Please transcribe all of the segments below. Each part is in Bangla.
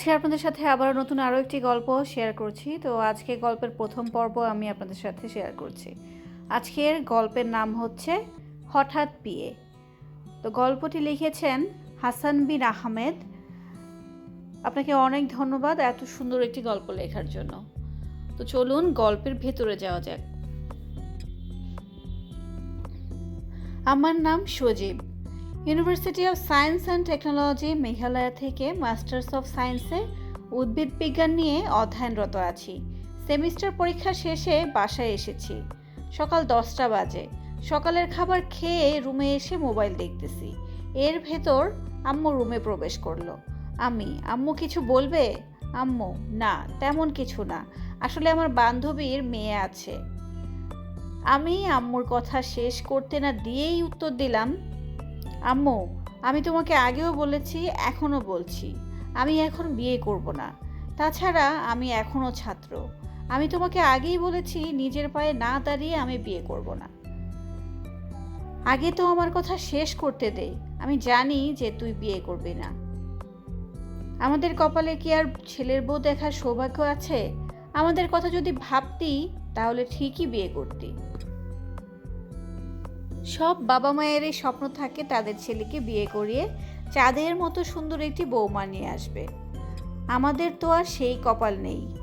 আজকে আপনাদের সাথে আবার নতুন আরও একটি গল্প শেয়ার করছি। তো আজকে গল্পের প্রথম পর্ব আমি আপনাদের সাথে শেয়ার করছি। আজকের গল্পের নাম হচ্ছে হঠাৎ বিয়ে। তো গল্পটি লিখেছেন হাসান বিন আহমেদ। আপনাকে অনেক ধন্যবাদ এত সুন্দর একটি গল্প লেখার জন্য। তো চলুন গল্পের ভেতরে যাওয়া যাক। আমার নাম Sajib. University of science and technology Meghalaya থেকে মাস্টার্স অফ সায়েন্সে উদ্ভিদ বিজ্ঞান নিয়ে অধ্যয়নরত আছি। সেমিস্টার পরীক্ষা শেষে বাসায় এসেছি। সকাল দশটা বাজে। সকালের খাবার খেয়ে রুমে এসে মোবাইল দেখতেছি। এর ভেতর আম্মু রুমে প্রবেশ করল। আমি, আম্মু কিছু বলবে? আম্মু, না, তেমন কিছু না। আসলে আমার বান্ধবীর মেয়ে আছে। আমি আম্মুর কথা শেষ করতে না দিয়েই উত্তর দিলাম আম্মু, আমি তোমাকে আগেও বলেছি, এখনও বলছি। আমি এখন বিয়ে করব না। তাছাড়া আমি এখনও ছাত্র। আমি তোমাকে আগেই বলেছি, নিজের পায়ে না দাঁড়িয়ে আমি বিয়ে করব না। আগে তো আমার কথা শেষ করতে দে। আমি জানি যে তুই বিয়ে করবি না। আমাদের কপালে কি আর ছেলের বউ দেখার সৌভাগ্য আছে? আমাদের কথা যদি ভাবতি, তাহলে ঠিকই বিয়ে করতি। সব বাবা মায়েরই স্বপ্ন থাকে তাদের ছেলেকে বিয়ে করিয়ে চাঁদের মতো সুন্দর একটি বৌমা নিয়ে আসবে। আমাদের তো আর সেই কপাল নেই।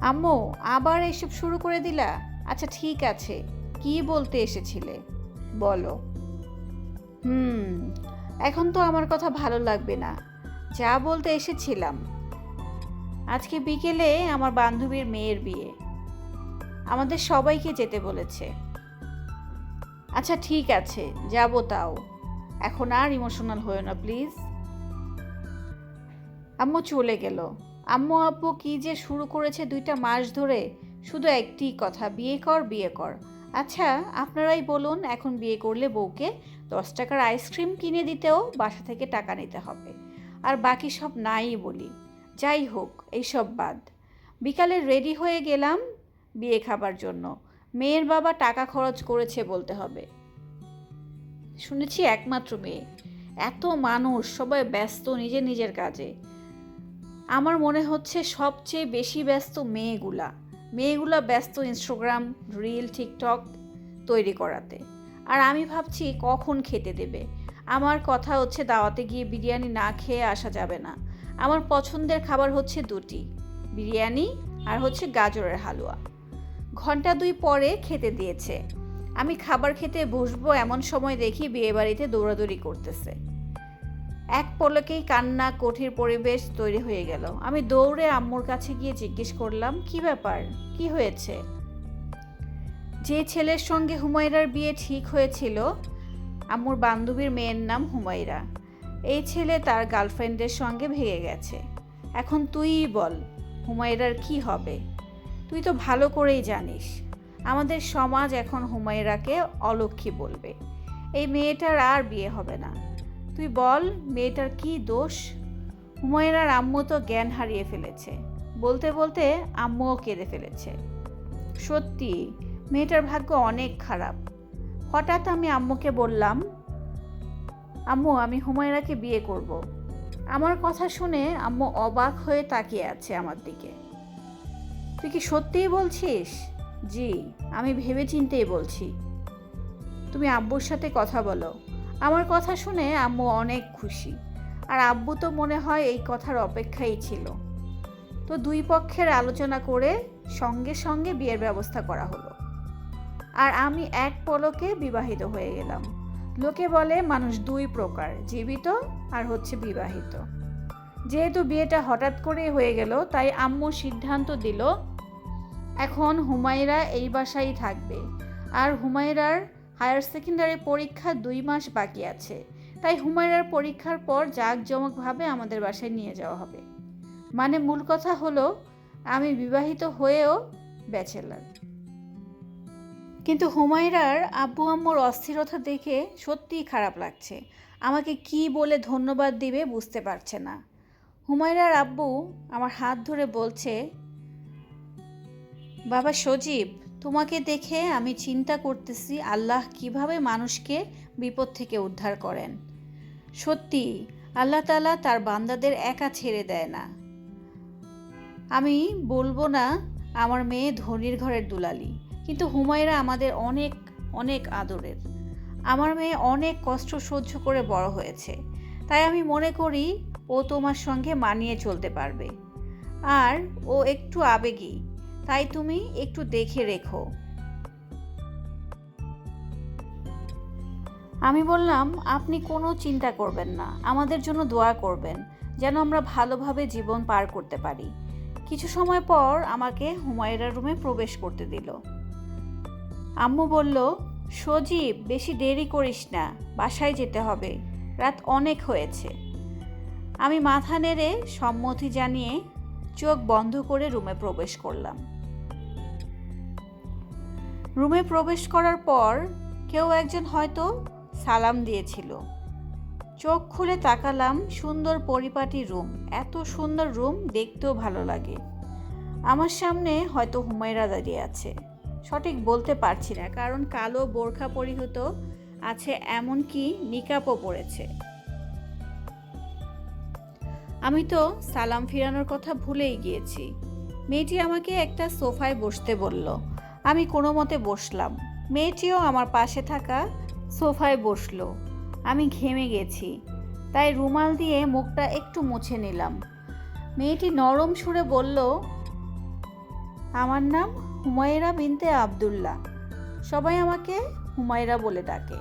আম্মু, আবার এসব শুরু করে দিলা? আচ্ছা ঠিক আছে। কি বলতে এসেছিলে? বলো। হুম, এখন তো আমার কথা ভালো লাগবে না। যা বলতে এসেছিলাম। আজকে বিকেলে আমার বান্ধবীর মেয়ের বিয়ে। আমাদের সবাইকে যেতে বলেছে। আচ্ছা ঠিক আছে, যাব তাও। এখন আর ইমোশনাল হয়েও না প্লিজ আম্মু চলে গেল। আম্মু আব্বু কি যে শুরু করেছে দুইটা মাস ধরে, শুধু একটি কথা, বিয়ে কর বিয়ে কর। আচ্ছা আপনারাই বলুন, এখন বিয়ে করলে বউকে দশ টাকার আইসক্রিম কিনে দিতেও বাসা থেকে টাকা নিতে হবে। আর বাকি সব নাই বলি। যাই হোক, এইসব বাদ। বিকালে রেডি হয়ে গেলাম বিয়ে খাবার জন্য। মেয়ের বাবা টাকা খরচ করেছে বলতে হবে। শুনেছি একমাত্র মেয়ে। এত মানুষ, সবাই ব্যস্ত নিজের নিজের কাজে। আমার মনে হচ্ছে সবচেয়ে বেশি ব্যস্ত মেয়েগুলা। মেয়েগুলা ব্যস্ত ইনস্টাগ্রাম রিল টিকটক তৈরি করাতে। আর আমি ভাবছি কখন খেতে দেবে। আমার কথা হচ্ছে দাওয়াতে গিয়ে বিরিয়ানি না খেয়ে আসা যাবে না। আমার পছন্দের খাবার হচ্ছে দুটি, বিরিয়ানি আর হচ্ছে গাজরের হালুয়া। ঘণ্টা দুই পরে খেতে দিয়েছে। আমি খাবার খেতে বসবো এমন সময় দেখি বিয়েবাড়িতে দৌড়াদৌড়ি করতেছে। এক পলকেই কান্না কঠির পরিবেশ তৈরি হয়ে গেল। আমি দৌড়ে আম্মুর কাছে গিয়ে জিজ্ঞেস করলাম, কি ব্যাপার? কি হয়েছে? যে ছেলের সঙ্গে হুমায়রার বিয়ে ঠিক হয়েছিল, আম্মুর বান্ধবীর মেয়ের নাম হুমায়রা। এই ছেলে তার গার্লফ্রেন্ডের সঙ্গে ভেঙে গেছে। এখন তুইই বল, হুমায়রার কি হবে? তুই তো ভালো করেই জানিস। আমাদের সমাজ এখন হুমায়রাকে অলক্ষী বলবে। এই মেয়েটার আর বিয়ে হবে না। তুই বল, মেয়েটার কি দোষ? হুমায়রার আম্মু তো জ্ঞান হারিয়ে ফেলেছে। বলতে বলতে আম্মুও কেঁদে ফেলেছে। সত্যি, মেয়েটার ভাগ্য অনেক খারাপ। হঠাৎ আমি আম্মুকে বললাম, আম্মু, আমি হুমায়রাকে বিয়ে করব। আমার কথা শুনে আম্মু অবাক হয়ে তাকিয়ে আছে আমার দিকে। তুই কি সত্যিই বলছিস? জি, আমি ভেবে চিন্তেই বলছি। তুমি আব্বুর সাথে কথা বলো। আমার কথা শুনে আম্মু অনেক খুশি। আর আব্বু তো মনে হয় এই কথার অপেক্ষাই ছিল। তো দুই পক্ষের আলোচনা করে সঙ্গে সঙ্গে বিয়ের ব্যবস্থা করা হলো। আর আমি এক পলকে বিবাহিত হয়ে গেলাম। লোকে বলে মানুষ দুই প্রকার, জীবিত আর হচ্ছে বিবাহিত। যেহেতু বিয়েটা হঠাৎ করেই হয়ে গেল, তাই আম্মু সিদ্ধান্ত দিল এখন হুমায়রা এই বাসায় থাকবে। আর হুমায়রার হায়ার সেকেন্ডারি পরীক্ষা দুই মাস বাকি আছে। তাই হুমায়রার পরীক্ষার পর জাঁকজমকভাবে আমাদের বাসায় নিয়ে যাওয়া হবে। মানে মূল কথা হলো, আমি বিবাহিত হয়েও ব্যাচেলার। কিন্তু হুমায়রার আব্বু আম্মুর অস্থিরতা দেখে সত্যিই খারাপ লাগছে। আমাকে কি বলে ধন্যবাদ দিবে বুঝতে পারছে না। হুমায়রার আব্বু আমার হাত ধরে বলছে বাবা সজীব, তোমাকে দেখে আমি চিন্তা করতেছি আল্লাহ কীভাবে মানুষকে বিপদ থেকে উদ্ধার করেন। সত্যি, আল্লাহ তালা তার বান্দাদের একা ছেড়ে দেয় না। আমি বলব না, আমার মেয়ে ধনির ঘরের দুলালি, কিন্তু হুমায়রা আমাদের অনেক অনেক আদরের। আমার মেয়ে অনেক কষ্ট সহ্য করে বড় হয়েছে, তাই আমি মনে করি ও তোমার সঙ্গে মানিয়ে চলতে পারবে। আর ও একটু আবেগী তাই তুমি একটু দেখে রেখো। আমি বললাম, আপনি কোনো চিন্তা করবেন না, আমাদের জন্য দোয়া করবেন, যেন আমরা ভালোভাবে জীবন পার করতে পারি। কিছু সময় পর আমাকে হুমায়রার রুমে প্রবেশ করতে দিল। আম্মু বলল, সজীব, বেশি দেরি করিস না, বাসায় যেতে হবে, রাত অনেক হয়েছে। আমি মাথা নেড়ে সম্মতি জানিয়ে চোখ বন্ধ করে রুমে প্রবেশ করলাম। রুমে প্রবেশ করার পর কেউ একজন হয়তো সালাম দিয়েছিল। চোখ খুলে তাকালাম সুন্দর পরিপাটি রুম। এত সুন্দর রুম দেখতেও ভালো লাগে। আমার সামনে হয়তো হুমায়রা দাঁড়িয়ে আছে। সঠিক বলতে পারছি না, কারণ কালো বোরখা পরিহিত আছে এমনকি নিকাপও পড়েছে। আমি তো সালাম ফিরানোর কথা ভুলেই গিয়েছি। মেয়েটি আমাকে একটা সোফায় বসতে বলল। আমি কোনো মতে বসলাম। মেয়েটিও আমার পাশে থাকা সোফায় বসল। আমি ঘেমে গেছি। তাই রুমাল দিয়ে মুখটা একটু মুছে নিলাম। মেয়েটি নরম সুরে বলল, আমার নাম হুমায়রা বিনতে আবদুল্লাহ। সবাই আমাকে হুমায়রা বলে ডাকে।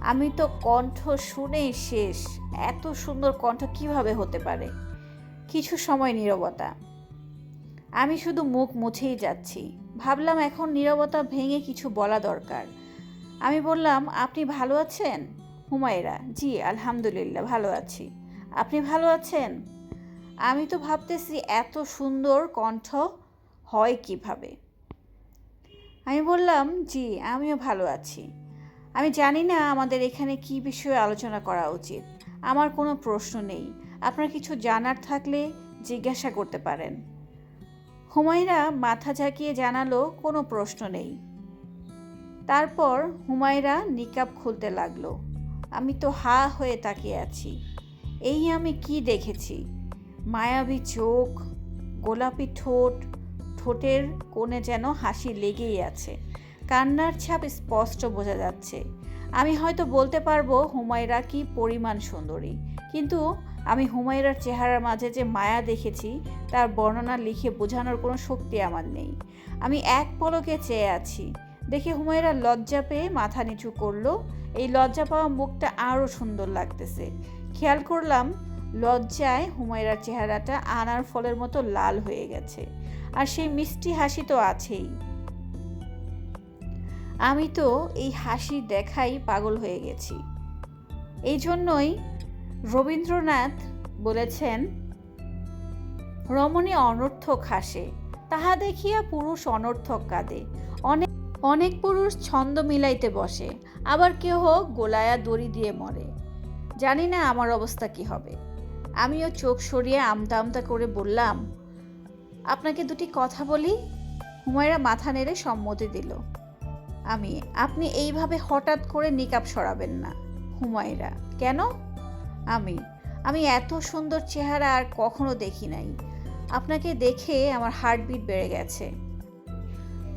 আমি তো কণ্ঠ শুনেই শেষ। এত সুন্দর কণ্ঠ কীভাবে হতে পারে? কিছু সময় নীরবতা। আমি শুধু মুখ মুছেই যাচ্ছি। ভাবলাম এখন নীরবতা ভেঙে কিছু বলা দরকার। আমি বললাম, আপনি ভালো আছেন? হুমায়রা, জি, আলহামদুলিল্লাহ, ভালো আছি। আপনি ভালো আছেন? আমি তো ভাবতেছি এত সুন্দর কণ্ঠ হয় কীভাবে? আমি বললাম, জি, আমিও ভালো আছি। আমি জানি না আমাদের এখানে কি বিষয়ে আলোচনা করা উচিত। আমার কোনো প্রশ্ন নেই। আপনার কিছু জানার থাকলে জিজ্ঞাসা করতে পারেন। হুমায়রা মাথা ঝাঁকিয়ে জানালো, কোনো প্রশ্ন নেই। তারপর হুমায়রা নিকাব খুলতে লাগল। আমি তো হা হয়ে তাকিয়ে আছি। এই আমি কি দেখেছি? মায়াবী চোখ, গোলাপি ঠোঁট, ঠোঁটের কোণে যেন হাসি লেগেই আছে। কান্নার ছাপ স্পষ্ট বোঝা যাচ্ছে। আমি হয়তো বলতে পারব হুমায়রা কি পরিমাণ সুন্দরী। কিন্তু আমি হুমায়রার চেহারার মাঝে যে মায়া দেখেছি, তার বর্ণনা লিখে বোঝানোর কোনো শক্তি আমার নেই। আমি এক পলকে চেয়ে আছি। দেখে হুমায়রা লজ্জা পেয়ে মাথা নিচু করল। এই লজ্জা পাওয়া মুখটা আরও সুন্দর লাগতেছে। খেয়াল করলাম, লজ্জায় হুমায়রার চেহারাটা আনার ফলের মতো লাল হয়ে গেছে। আর সেই মিষ্টি হাসি তো আছেই। আমি তো এই হাসি দেখাই পাগল হয়ে গেছি। এই জন্যই রবীন্দ্রনাথ বলেছেন, রমণী অনর্থক হাসে, তাহা দেখিয়া পুরুষ অনর্থক কাঁদে। অনেক অনেক পুরুষ ছন্দ মিলাইতে বসে, আবার কেহ গোলায়া দড়ি দিয়ে মরে। জানি না আমার অবস্থা কি হবে। আমিও চোখ সরিয়ে আমতা আমতা করে বললাম, আপনাকে দুটি কথা বলি? হুমায়রা মাথা নেড়ে সম্মতি দিল। আমি, আপনি এইভাবে হঠাৎ করে নিকাব সরাবেন না। হুমায়রা, কেন? আমি আমি এত সুন্দর চেহারা আর কখনো দেখি নাই। আপনাকে দেখে আমার হার্টবিট বেড়ে গেছে।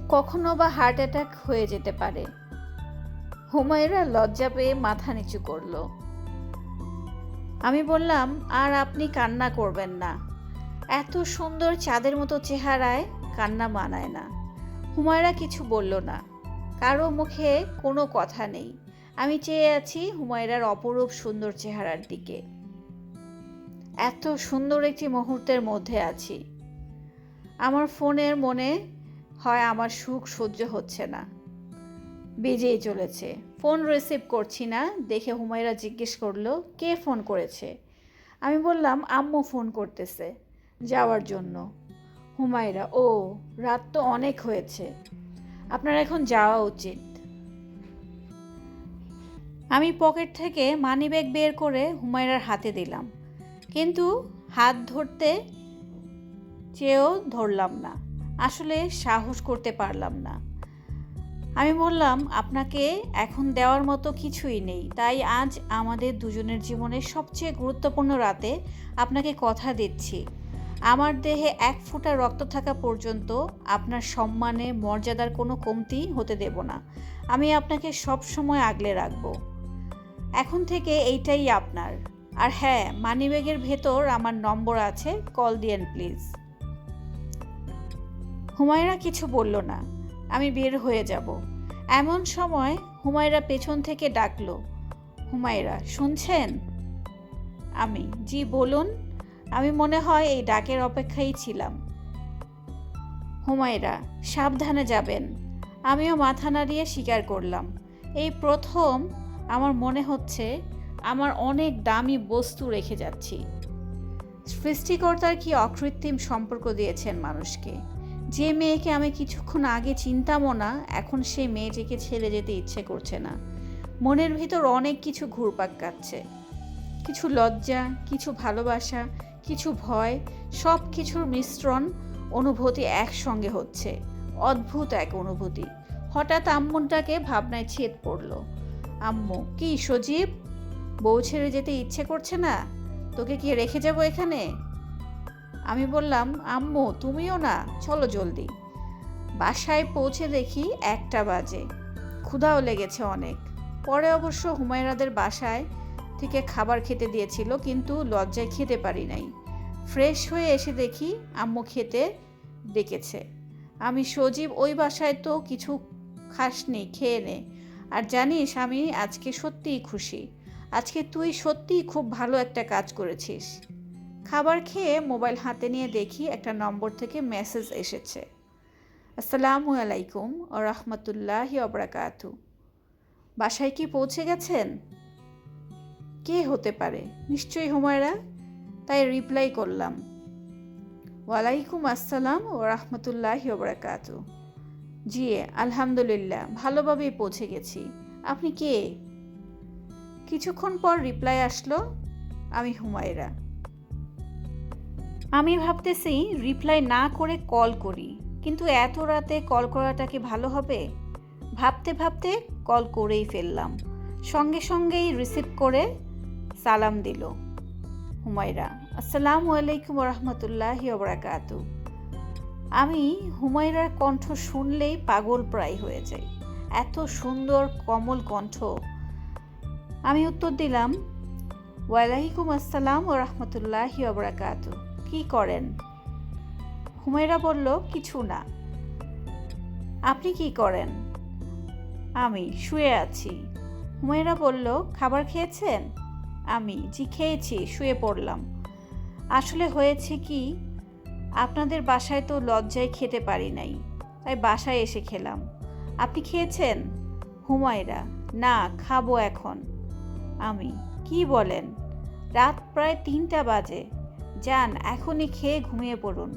কখনো বা হার্ট অ্যাটাক হয়ে যেতে পারে। হুমায়রা লজ্জা পেয়ে মাথা নিচু করল। আমি বললাম, আর আপনি কান্না করবেন না। এত সুন্দর চাঁদের মতো চেহারায় কান্না মানায় না। হুমায়রা কিছু বলল না। কারও মুখে কোনো কথা নেই। আমি চেয়ে আছি হুমায়রার অপরূপ সুন্দর চেহারার দিকে। এত সুন্দর একটি মুহূর্তের মধ্যে আছি। আমার ফোনের মনে হয় আমার সুখ সহ্য হচ্ছে না। বেজেই চলেছে। ফোন রিসিভ করছি না, দেখে হুমায়রা জিজ্ঞেস করল, কে ফোন করেছে? আমি বললাম, আম্মু ফোন করতেছে যাওয়ার জন্য। হুমায়রা, ও, রাত তো অনেক হয়েছে। আপনার এখন যাওয়া উচিত। আমি পকেট থেকে মানিব্যাগ বের করে হুমায়রার হাতে দিলাম। কিন্তু হাত ধরতে চেয়েও ধরলাম না। আসলে সাহস করতে পারলাম না। আমি বললাম, আপনাকে এখন দেওয়ার মতো কিছুই নেই। তাই আজ আমাদের দুজনের জীবনের সবচেয়ে গুরুত্বপূর্ণ রাতে আপনাকে কথা দিচ্ছি। আমার দেহে এক ফোঁটা রক্ত থাকা পর্যন্ত আপনার সম্মানে, মর্যাদার কোনো কমতি হতে দেব না। আমি আপনাকে সব সময় আগলে রাখব। এখন থেকে এইটাই আপনার। আর হ্যাঁ মানিব্যাগের ভেতর আমার নম্বর আছে, কল দিয়েন প্লিজ। হুমায়রা কিছু বলল না। আমি বের হয়ে যাব। এমন সময় হুমায়রা পেছন থেকে ডাকলো, হুমায়রা, শুনছেন? আমি, জি, বলুন। আমি মনে হয় এই ডাকের অপেক্ষায় ছিলাম। হুমায়রা, সাবধানে যাবেন। আমিও মাথা নাড়িয়ে স্বীকার করলাম। এই প্রথম আমার মনে হচ্ছে আমার অনেক দামি বস্তু রেখে যাচ্ছি। সৃষ্টিকর্তার কি অকৃত্রিম সম্পর্ক দিয়েছেন মানুষকে? যে মেয়েকে আমি কিছুক্ষণ আগে চিনতামও না, এখন সেই মেয়েটিকে ছেড়ে যেতে ইচ্ছে করছে না। মনের ভিতর অনেক কিছু ঘুরপাক কাচ্ছে কিছু লজ্জা, কিছু ভালোবাসা কিছু ভয় সব কিছুর মিশ্রণ অনুভূতি একসঙ্গে হচ্ছে। অদ্ভুত এক অনুভূতি। হঠাৎ আম্মুনটাকে ভাবনায় ছেদ পড়ল। আম্মু, কি সজীব? বউ ছেড়ে যেতে ইচ্ছে করছে না? তোকে কি রেখে যাব এখানে? আমি বললাম, আম্মু, তুমিও না, চলো জলদি। বাসায় পৌঁছে দেখি একটা বাজে। ক্ষুধাও লেগেছে অনেক। পরে অবশ্য হুমায়রাদের বাসায় থেকে খাবার খেতে দিয়েছিল, কিন্তু লজ্জায় খেতে পারি নাই। ফ্রেশ হয়ে এসে দেখি আম্মু খেতে ডেকেছে। আমি সজীব, ওই বাসায় তো কিছু খাসনি, খেয়ে নে। আর জানিস, আমি আজকে সত্যিই খুশি। আজকে তুই সত্যিই খুব ভালো একটা কাজ করেছিস। খাবার খেয়ে মোবাইল হাতে নিয়ে দেখি একটা নম্বর থেকে মেসেজ এসেছে। আসসালামু আলাইকুম ও রহমতুল্লাহি অবরাকাতু বাসায় কি পৌঁছে গেছেন? কে হতে পারে? নিশ্চয়ই হুমায়রা? তাই রিপ্লাই করলাম। ওয়ালাইকুম আসসালাম ও রহমতুল্লাহি ওবরাকাতু জি, আলহামদুলিল্লাহ, ভালোভাবেই পৌঁছে গেছি। আপনি কে? কিছুক্ষণ পর রিপ্লাই আসলো, আমি হুমায়রা। আমি ভাবতেছি রিপ্লাই না করে কল করি, কিন্তু এত রাতে কল করাটা কি ভালো হবে? ভাবতে ভাবতে কল করেই ফেললাম। সঙ্গে সঙ্গেই রিসিভ করে সালাম দিল। হুমায়রা, আসসালামু আলাইকুম রহমতুল্লাহি ওবরাকাতু। আমি হুমায়রার কণ্ঠ শুনলেই পাগল প্রায় হয়ে যাই। এত সুন্দর কমল কণ্ঠ। আমি উত্তর দিলাম, ওয়ালাইকুম আসসালাম ও রহমতুল্লাহি ওবরাকাতু। কি করেন? হুমায়রা বলল, কিছু না। আপনি কি করেন? আমি, শুয়ে আছি। হুমায়রা বলল, খাবার খেয়েছেন? আমি জি খেয়েছি, শুয়ে পড়লাম। আসলে হয়েছে কি, আপনাদের বাসায় তো লজ্জায় খেতে পারি নাই, তাই বাসায় এসে খেলাম। আপনি খেয়েছেন? হুমায়রা, না, খাব এখন। আমি, কি বলেন? রাত প্রায় তিনটা বাজে। যান, এখনই খেয়ে ঘুমিয়ে পড়ুন।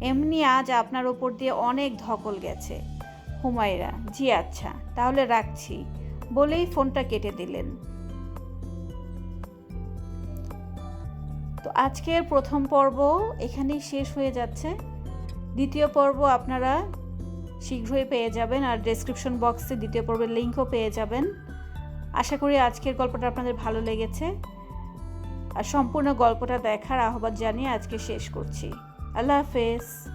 এমনি আজ আপনার ওপর দিয়ে অনেক ধকল গেছে। হুমায়রা, জি আচ্ছা তাহলে রাখছি। বলেই ফোনটা কেটে দিলেন। তো আজকের প্রথম পর্ব এখানেই শেষ হয়ে যাচ্ছে। দ্বিতীয় পর্ব আপনারা শীঘ্রই পেয়ে যাবেন আর ডেসক্রিপশন বক্সে দ্বিতীয় পর্বের লিঙ্কও পেয়ে যাবেন। আশা করি আজকের গল্পটা আপনাদের ভালো লেগেছে। আর সম্পূর্ণ গল্পটা দেখার আহ্বান জানিয়ে আজকে শেষ করছি। আল্লাহ হাফেজ।